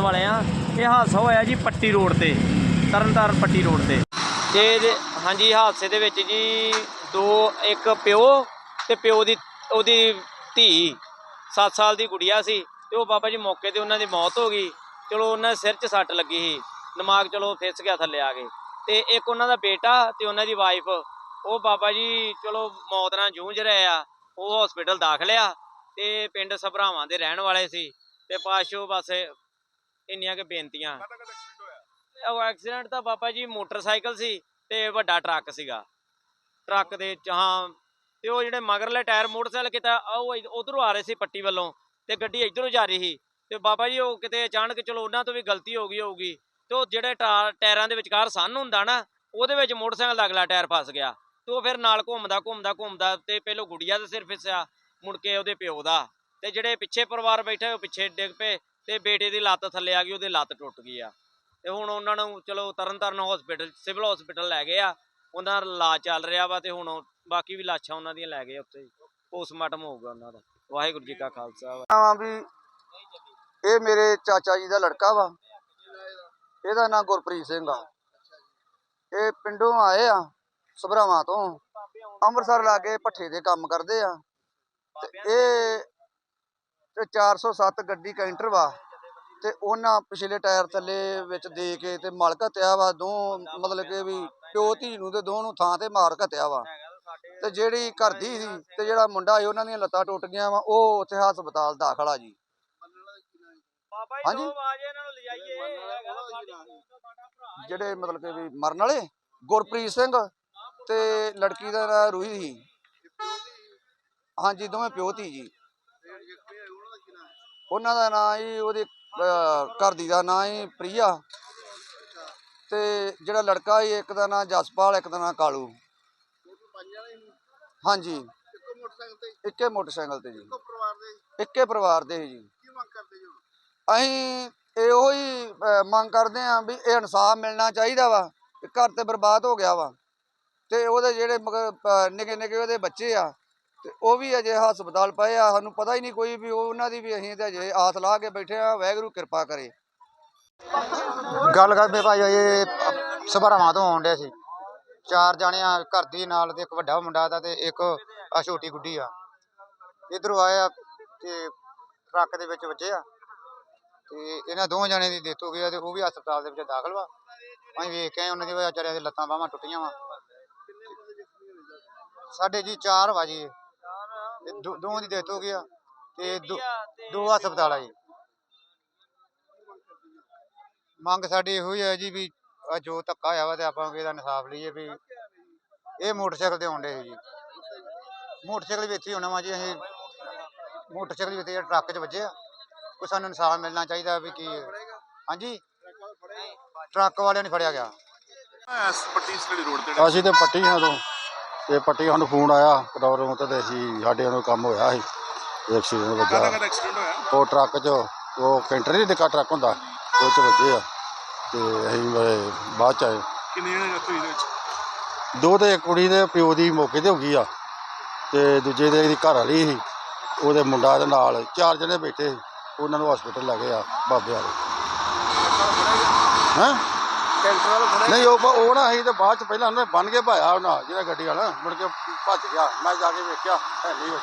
ਵਾਲੇ ਆ। ਇਹ ਹਾਦਸਾ ਹੋਇਆ ਜੀ ਪੱਟੀ ਰੋਡ ਤੇ ਤਰਨਤਾਰਨ ਪੱਟੀ ਰੋਡ ਤੇ। ਤੇ ਇਹਦੇ- ਹਾਂਜੀ ਹਾਦਸੇ ਦੇ ਵਿੱਚ ਜੀ ਦੋ ਇੱਕ ਪਿਓ ਤੇ ਪਿਓ ਦੀ ਉਹਦੀ ਧੀ 7 ਸਾਲ ਦੀ ਗੁੜੀਆ ਸੀ। ਤੇ ਉਹ ਬਾਬਾ ਜੀ ਮੌਕੇ ਤੇ ਉਹਨਾਂ ਦੀ ਮੌਤ ਹੋ ਗਈ। ਚਲੋ ਉਹਨਾਂ ਦੇ ਸਿਰ 'ਚ ਸੱਟ ਲੱਗੀ ਸੀ। ਦਿਮਾਗ ਚਲੋ ਫਿਸ ਗਿਆ ਥੱਲੇ ਆ ਕੇ। ਤੇ ਇੱਕ ਉਹਨਾਂ ਦਾ ਬੇਟਾ ਤੇ ਉਹਨਾਂ ਦੀ ਵਾਈਫ ਉਹ ਬਾਬਾ ਜੀ ਚਲੋ ਮੌਤ ਨਾਲ ਜੂਝ ਰਹੇ ਆ। ਉਹ ਹਸਪੀਟਲ ਦਾਖਲ ਆ ਤੇ ਪਿੰਡ ਸਭਰਾਵਾਂ ਦੇ ਰਹਿਣ ਵਾਲੇ ਸੀ। ਤੇ ਪਾਸ਼ੋ ਬਸ ਇੰਨੀਆਂ ਕਿ ਬੇਨਤੀਆਂ। ਉਹ ਐਕਸੀਡੈਂਟ ਤਾਂ ਬਾਬਾ ਜੀ ਮੋਟਰਸਾਈਕਲ ਸੀ ਤੇ ਵੱਡਾ ਟਰੱਕ ਸੀਗਾ। ਟਰੱਕ ਦੇ ਹਾਂ। ਤੇ ਉਹ ਜਿਹੜੇ ਮਗਰਲੇ ਟਾਇਰ ਮੋਟਰਸਾਈਕਲ ਕਿਤਾ, ਉਹ ਉਧਰੋਂ ਆ ਰਹੇ ਸੀ ਪੱਟੀ ਵੱਲੋਂ। ਤੇ ਗੱਡੀ ਇਧਰੋਂ ਜਾ ਰਹੀ ਸੀ। ਤੇ ਬਾਬਾ ਜੀ, ਉਹ ਕਿਤੇ ਅਚਾਨਕ, ਚਲੋ ਉਹਨਾਂ ਤੋਂ ਵੀ ਗਲਤੀ ਹੋ ਗਈ ਹੋਊਗੀ। ਤੇ ਉਹ ਜਿਹੜੇ ਟਾ- ਟਾਇਰਾਂ ਦੇ ਵਿਚਕਾਰ ਸੰਨ ਹੁੰਦਾ ਨਾ, ਉਹਦੇ ਵਿੱਚ ਮੋਟਰਸਾਈਕਲ ਦਾ ਅਗਲਾ ਟਾਇਰ ਫਸ ਗਿਆ। ਤੇ ਉਹ ਫਿਰ ਨਾਲ ਘੁੰਮਦਾ ਘੁੰਮਦਾ ਘੁੰਮਦਾ ਤੇ ਪਹਿਲੋਂ ਗੁੜੀਆ ਦਾ ਸਿਰ ਫਿਸਿਆ, ਮੁੜ ਕੇ ਉਹਦੇ ਪਿਓ ਦਾ। ਤੇ ਜਿਹੜੇ ਪਿੱਛੇ ਪਰਿਵਾਰ ਬੈਠੇ, ਉਹ ਪਿੱਛੇ ਡਿੱਗ ਪਏ ਤੇ ਬੇਟੇ ਦੀ ਲੱਤ ਥੱਲੇ ਆ ਗਈ, ਉਹਦੀ ਲੱਤ ਟੁੱਟ ਗਈ ਆ। ਤੇ ਹੁਣ ਉਹਨਾਂ ਨੂੰ, ਚਲੋ ਤਰਨਤਾਰਨ ਹਸਪੀਟਲ ਸਿਵਲ ਹਸਪੀਟਲ ਲੈ ਗਏ ਆ। ਉਹਨਾਂ ਦਾ ਇਲਾਜ ਚੱਲ ਰਿਹਾ ਵਾ ਤੇ ਹੁਣ ਉਹ- ਬਾਕੀ ਵੀ ਲਾਸ਼ਾਂ ਉਹਨਾਂ ਦੀਆਂ ਲੈ ਗਏ ਉੱਥੇ। ਪੋਸਟਮਾਰਟਮ ਹੋਊਗਾ ਉਹਨਾਂ ਦਾ। ਵਾਹਿਗੁਰੂ ਜੀ ਕਾ ਖਾਲਸਾ ਆ ਵੀ ਇਹ ਮੇਰੇ ਚਾਚਾ ਜੀ ਦਾ ਲੜਕਾ ਵਾ। ਇਹਦਾ ਨਾਂ ਗੁਰਪ੍ਰੀਤ ਸਿੰਘ ਆ। ਇਹ ਪਿੰਡੋਂ ਆਏ ਆ, ਸਭਰਾਵਾਂ ਤੋਂ। ਅੰਮ੍ਰਿਤਸਰ ਲਾਗੇ ਭੱਠੇ ਦੇ ਕੰਮ ਕਰਦੇ ਆ। ਤੇ ਇਹ ਤੇ 407 ਗੱਡੀ ਕੈਂਟਰ ਵਾ। ਤੇ ਉਹਨਾਂ ਪਿਛਲੇ ਟਾਇਰ ਥੱਲੇ ਵਿੱਚ ਦੇ ਕੇ ਤੇ ਮਲ ਘਤਿਆ ਵਾ। ਦੋ ਮਤਲਬ ਕਿ ਵੀ ਪਿਓ ਧੀ ਨੂੰ ਤੇ ਦੋ ਨੂੰ ਥਾਂ ਤੇ ਮਾਰ ਘਤਿਆ ਵਾ। ਤੇ ਜਿਹੜੀ ਘਰ ਦੀ ਸੀ ਤੇ ਜਿਹੜਾ ਮੁੰਡਾ ਸੀ ਉਹਨਾਂ ਦੀਆਂ ਲੱਤਾਂ ਟੁੱਟ ਗਈਆਂ ਵਾ ਉਹ ਉੱਥੇ ਹਸਪਤਾਲ ਦਾਖਲ ਆ ਜੀ। ਬਾਬਾ ਜੀ, ਹਾਂਜੀ। ਦੋ ਆਵਾਜ਼ ਇਹਨਾਂ ਨੂੰ ਲਿਜਾਈਏ। ਜਿਹੜੇ ਮਤਲਬ ਕਿ ਵੀ ਮਰਨ ਵਾਲੇ ਗੁਰਪ੍ਰੀਤ ਸਿੰਘ ਤੇ ਲੜਕੀ ਦਾ ਨਾਂ ਰੂਹੀ ਸੀ। ਹਾਂਜੀ ਦੋਵੇਂ ਪਿਓ ਧੀ ਜੀ। ਉਹਨਾਂ ਦਾ ਨਾਂ ਜੀ ਉਹਦੀ ਘਰ ਦੀ ਦਾ ਨਾਂ ਹੀ ਪ੍ਰਿਆ। ਤੇ ਜਿਹੜਾ ਲੜਕਾ ਸੀ ਇੱਕ ਦਾ ਨਾਂ ਜਸਪਾਲ ਇੱਕ ਦਾ ਨਾਂ ਕਾਲੂ। ਹਾਂਜੀ। ਇੱਕੇ ਮੋਟਰਸਾਈਕਲ ਤੇ ਜੀ? ਇੱਕੇ ਪਰਿਵਾਰ ਦੇ ਸੀ ਜੀ। ਅਸੀਂ ਇਹੋ ਹੀ ਅਹ, ਮੰਗ ਕਰਦੇ ਆਂ ਵੀ ਇਹ ਇਨਸਾਫ ਮਿਲਣਾ ਚਾਹੀਦਾ ਵਾ ਘਰ ਤੇ ਬਰਬਾਦ ਹੋ ਗਿਆ ਵਾ। ਤੇ ਉਹਦੇ ਜਿਹੜੇ ਨਿੱਕੇ ਨਿੱਕੇ ਉਹਦੇ ਬੱਚੇ ਆ ਤੇ ਉਹ ਵੀ ਅਜੇ ਹਸਪਤਾਲ ਪਏ ਆ। ਸਾਨੂੰ ਪਤਾ ਹੀ ਨਹੀਂ ਕੋਈ ਵੀ ਉਹ- ਉਹਨਾਂ ਦੀ ਵੀ ਅਸੀਂ ਤੇ ਅਜੇ ਆਸ ਲਾ ਕੇ ਬੈਠੇ ਆ ਵਾਹਿਗੁਰੂ ਕਿਰਪਾ ਕਰੇ। ਗੱਲ ਕਰਦੇ ਭਾਈ ਇਹ ਸਭਰਾਵਾਂ ਤੋਂ ਆਉਣ ਡਿਆ ਸੀ। ਚਾਰ ਜਾਣੇ ਆ, ਘਰ ਦੀ ਨਾਲ ਤੇ ਇੱਕ ਵੱਡਾ ਮੁੰਡਾ ਦਾ ਤੇ ਇੱਕ ਆ ਛੋਟੀ ਗੁੱਡੀ ਆ। ਇਧਰੋਂ ਆਇਆ ਤੇ ਟਰੱਕ ਦੇ ਵਿੱਚ ਵੱਜੇ ਆ ਤੇ ਇਹਨਾਂ ਦੋਵਾਂ ਜਣਿਆਂ ਦੀ ਡੈਥ ਹੋ ਗਈ ਆ ਤੇ ਉਹ ਵੀ ਹਸਪਤਾਲ ਦੇ ਵਿੱਚ ਦਾਖਲ ਵਾ। ਅਸੀਂ ਵੇਖ ਕੇ ਆਏ, ਉਹਨਾਂ ਦੀ ਵਿਚਾਰਿਆਂ ਦੀ ਲੱਤਾਂ ਬਾਹਾਂ ਟੁੱਟੀਆਂ ਵਾ। ਸਾਡੇ ਜੀ ਚਾਰ ਵਾ ਜੀ। ਦੋ- ਦੋਵਾਂ ਦੀ ਡੈਥ ਹੋ ਗਈ ਆ ਤੇ ਦੋ- ਦੋ ਹਸਪਤਾਲ ਆ ਜੀ। ਮੰਗ ਸਾਡੀ ਇਹੋ ਹੀ ਹੈ ਜੀ ਵੀ ਆਹ ਜੋ ਧੱਕਾ ਹੋਇਆ ਵਾ ਤੇ ਆਪਾਂ ਇਹਦਾ ਇਨਸਾਫ ਲਈਏ ਵੀ ਇਹ ਮੋਟਰਸਾਈਕਲ ਤੇ ਆਉਂਦੇ ਸੀ ਜੀ। ਮੋਟਰਸਾਈਕਲ ਵੀ ਇੱਥੇ ਹੀ ਹੋਣਾ ਵਾ ਜੀ ਅਸੀਂ ਮੋਟਰਸਾਈਕਲ ਵੀ ਇੱਥੇ ਟਰੱਕ 'ਚ ਵੱਜੇ ਆ ਕੋਈ ਸਾਨੂੰ ਇਨਸਾਫ ਮਿਲਣਾ ਚਾਹੀਦਾ ਵੀ ਕੀ ਹਾਂਜੀ? ਟਰੱਕ ਵਾਲਿਆਂ ਨੇ ਫੜਿਆ ਗਿਆ। ਇਸ ਪੱਟੀ ਸਟੇਡੀ ਰੋਡ ਤੇ ਅਸੀਂ ਤੇ ਪੱਟੀ ਹਾਂ ਤੋਂ ਤੇ ਪੱਟੀ ਸਾਨੂੰ ਫੋਨ ਆਇਆ ਕਟੌਰੋਂ ਤੋਂ ਤੇ ਅਸੀਂ ਸਾਡੇ ਨੂੰ ਕੰਮ ਹੋਇਆ ਸੀ ਐਕਸੀਡੈਂਟ ਵੱਜਾ ਕਾਹਦਾ ਐਕਸੀਡੈਂਟ ਹੋਇਆ? ਉਹ ਟਰੱਕ 'ਚ ਉਹ ਕੈਂਟਰ ਨਹੀਂ ਨਿੱਕਾ ਟਰੱਕ ਹੁੰਦਾ ਉਹ 'ਚ ਵੱਜੇ ਆ। ਤੇ ਅਸੀਂ ਬਾਅਦ 'ਚ ਆਏ। ਕਿੰਨੇ ਜਣੇ ਹੋਈ ਇਹਦੇ ਵਿੱਚ? ਦੋ ਤੇ ਇੱਕ ਕੁੜੀ ਦੇ ਪਿਓ ਦੀ ਮੌਕੇ ਤੇ ਹੋ ਗਈ ਆ ਤੇ ਦੂਜੇ ਦੇ ਦੀ ਘਰ ਵਾਲੀ ਸੀ। ਉਹਦੇ ਮੁੰਡਾ ਦੇ ਨਾਲ ਚਾਰ ਜਣੇ ਬੈਠੇ ਸੀ। ਉਹਨਾਂ ਨੂੰ ਹਸਪੀਟਲ ਲੈ ਗਏ ਆ ਬਾਬੇ ਵਾਲੇ। ਹੈਂ? ਨਹੀਂ ਉਹ ਉਹ ਨਾ ਅਸੀਂ ਤੇ ਬਾਅਦ ਚ ਪਹਿਲਾਂ ਉਹਨੇ ਬੰਨ ਕੇ ਭਾਇਆ ਉਹਨਾਂ ਜਿਹੜਾ ਗੱਡੀ ਵਾਲਾ। ਮੁੜ ਕੇ ਭੱਜ ਗਿਆ। ਮੈਂ ਜਾ ਕੇ ਵੇਖਿਆ ਹੈ ਨਹੀਂ। ਉਹ